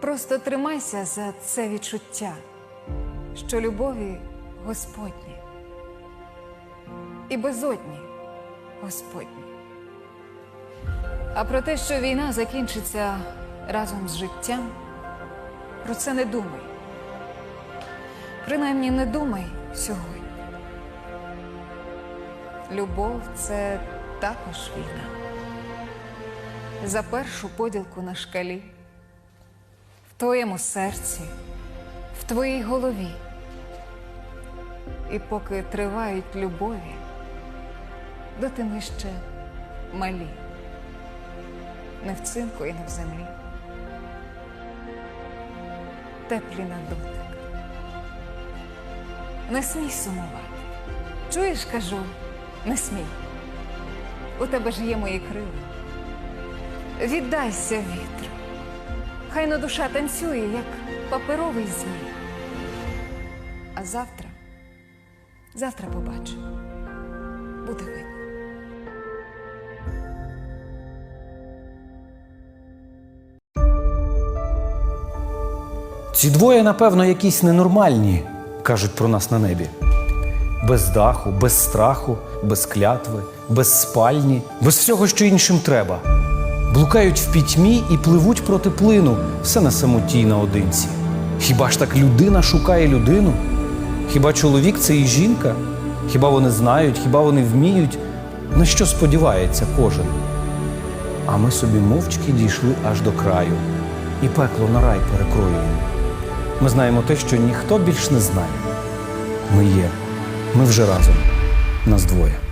просто тримайся за це відчуття, що любові Господні і безодні Господні. А про те, що війна закінчиться разом з життям, про це не думай. Принаймні не думай сьогодні. Любов це також війна. За першу поділку на шкалі, твоєму серці, в твоїй голові. І поки тривають любові, доти ми ще малі, не в цинку і не в землі. Теплі на дотик. Не смій сумувати. Чуєш, кажу, не смій. У тебе ж є мої крила. Віддайся вітру. Хай на душа танцює, як паперовий змій. А завтра, завтра побачимо. Буде видно. Ці двоє, напевно, якісь ненормальні, кажуть про нас на небі. Без даху, без страху, без клятви, без спальні, без всього, що іншим треба. Блукають в пітьмі і пливуть проти плину, все на самоті наодинці. Хіба ж так людина шукає людину? Хіба чоловік це і жінка? Хіба вони знають, хіба вони вміють, на що сподівається кожен? А ми собі мовчки дійшли аж до краю, і пекло на рай перекроюємо. Ми знаємо те, що ніхто більш не знає. Ми є, ми вже разом, нас двоє.